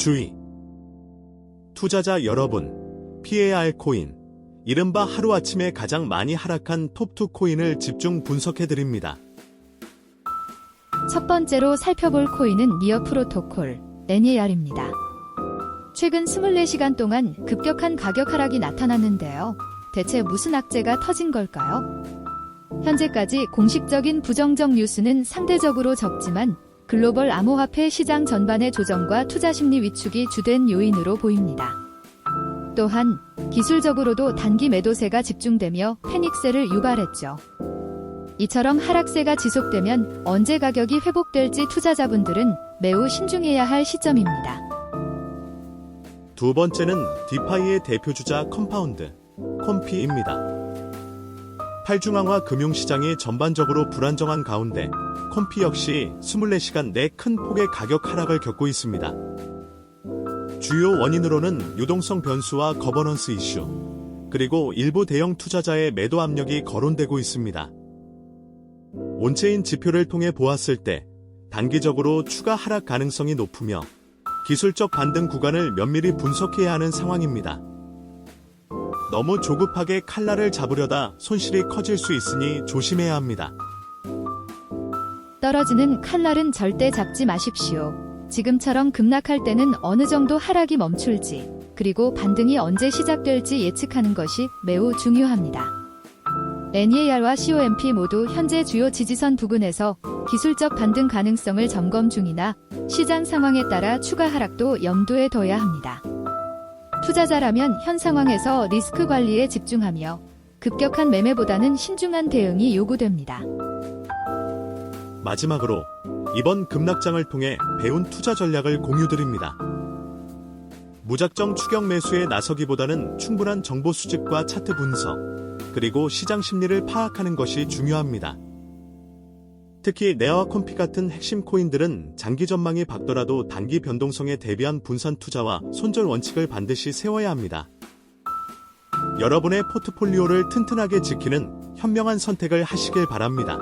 주의! 투자자 여러분, PAR 코인, 이른바 하루아침에 가장 많이 하락한 톱2 코인을 집중 분석해드립니다. 첫 번째로 살펴볼 코인은 니어 프로토콜, NER입니다. 최근 24시간 동안 급격한 가격 하락이 나타났는데요. 대체 무슨 악재가 터진 걸까요? 현재까지 공식적인 부정적 뉴스는 상대적으로 적지만 글로벌 암호화폐 시장 전반의 조정과 투자 심리 위축이 주된 요인으로 보입니다. 또한 기술적으로도 단기 매도세가 집중되며 패닉세를 유발했죠. 이처럼 하락세가 지속되면 언제 가격이 회복될지 투자자분들은 매우 신중해야 할 시점입니다. 두 번째는 디파이의 대표주자 컴파운드, 콤피입니다. 탈중앙화 금융시장이 전반적으로 불안정한 가운데 콤피 역시 24시간 내 큰 폭의 가격 하락을 겪고 있습니다. 주요 원인으로는 유동성 변수와 거버넌스 이슈, 그리고 일부 대형 투자자의 매도 압력이 거론되고 있습니다. 온체인 지표를 통해 보았을 때 단기적으로 추가 하락 가능성이 높으며 기술적 반등 구간을 면밀히 분석해야 하는 상황입니다. 너무 조급하게 칼날을 잡으려다 손실이 커질 수 있으니 조심해야 합니다. 떨어지는 칼날은 절대 잡지 마십시오. 지금처럼 급락할 때는 어느 정도 하락이 멈출지, 그리고 반등이 언제 시작될지 예측하는 것이 매우 중요합니다. NER와 COMP 모두 현재 주요 지지선 부근에서 기술적 반등 가능성을 점검 중이나 시장 상황에 따라 추가 하락도 염두에 둬야 합니다. 투자자라면 현 상황에서 리스크 관리에 집중하며 급격한 매매보다는 신중한 대응이 요구됩니다. 마지막으로 이번 급락장을 통해 배운 투자 전략을 공유드립니다. 무작정 추격 매수에 나서기보다는 충분한 정보 수집과 차트 분석, 그리고 시장 심리를 파악하는 것이 중요합니다. 특히 네와 콤피 같은 핵심 코인들은 장기 전망이 밝더라도 단기 변동성에 대비한 분산 투자와 손절 원칙을 반드시 세워야 합니다. 여러분의 포트폴리오를 튼튼하게 지키는 현명한 선택을 하시길 바랍니다.